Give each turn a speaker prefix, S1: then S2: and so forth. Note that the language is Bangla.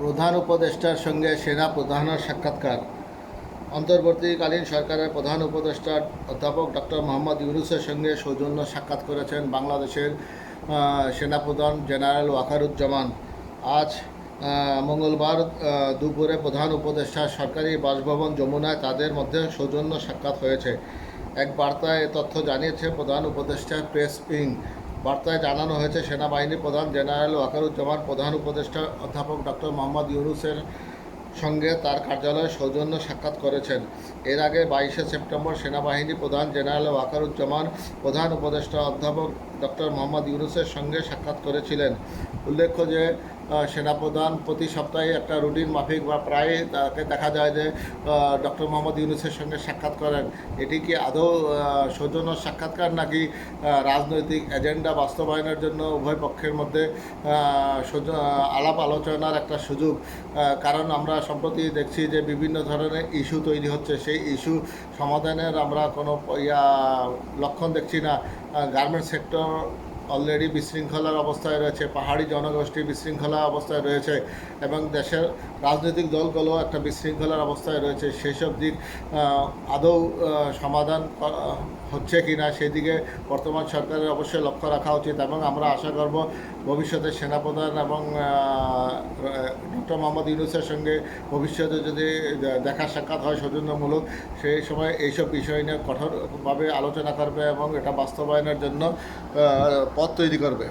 S1: প্রধান উপদেষ্টার সঙ্গে সেনা প্রধানের সাক্ষাৎকার। অন্তর্বর্তীকালীন সরকারের প্রধান উপদেষ্টা অধ্যাপক ডক্টর মোহাম্মদ ইউনুসের সঙ্গে সৌজন্য সাক্ষাৎ করেছেন বাংলাদেশের সেনাপ্রধান জেনারেল ওয়াকারুজ্জামান। আজ মঙ্গলবার দুপুরে প্রধান উপদেষ্টা সরকারি বাসভবন যমুনায় তাদের মধ্যে সৌজন্য সাক্ষাৎ হয়েছে। এক বার্তায় তথ্য জানিয়েছে প্রধান উপদেষ্টা প্রেস উইং বার্তায় জানানো হয়েছে, সেনাবাহিনী প্রধান জেনারেল ওয়াকারুজ্জামান, প্রধান উপদেষ্টা অধ্যাপক ডক্টর মোহাম্মদ ইউনুসের সঙ্গে তার কার্যালয়ে সৌজন্য সাক্ষাৎ করেছেন। এর আগে বাইশে সেপ্টেম্বর সেনাবাহিনী প্রধান জেনারেল ওয়াকারুজ্জামান, প্রধান উপদেষ্টা অধ্যাপক ডক্টর মোহাম্মদ ইউনুসের সঙ্গে সাক্ষাৎ করেছিলেন। উল্লেখ্য যে সেনাপ্রধান প্রতি সপ্তাহে একটা রুটিন মাফিক বা প্রায় তাকে দেখা যায় যে ডক্টর মোহাম্মদ ইউনুসের সঙ্গে সাক্ষাৎ করেন। এটি কি আদৌ সৌজন্য সাক্ষাৎকার নাকি রাজনৈতিক এজেন্ডা বাস্তবায়নের জন্য উভয় পক্ষের মধ্যে আলাপ আলোচনার একটা সুযোগ? কারণ আমরা সম্প্রতি দেখছি যে বিভিন্ন ধরনের ইস্যু তৈরি হচ্ছে। সেই ইস্যু সমাধানের আমরা কোনো ইয়া, লক্ষণ দেখছি না। গার্মেন্টস সেক্টর অলরেডি বিশৃঙ্খলার অবস্থায় রয়েছে, পাহাড়ি জনগোষ্ঠী বিশৃঙ্খলা অবস্থায় রয়েছে এবং দেশের রাজনৈতিক দলগুলো একটা বিশৃঙ্খলার অবস্থায় রয়েছে। সেসব দিক আদৌ সমাধান হচ্ছে কি না সেদিকে বর্তমান সরকারের অবশ্যই লক্ষ্য রাখা উচিত এবং আমরা আশা করব ভবিষ্যতে সেনাপ্রধান এবং ডক্টর মোহাম্মদ ইউনুসের সঙ্গে ভবিষ্যতে যদি দেখা সাক্ষাৎ হয় সৌজন্যমূলক, সেই সময় এইসব বিষয় নিয়ে কঠোরভাবে আলোচনা করবে এবং এটা বাস্তবায়নের জন্য পথ তৈরি করবে।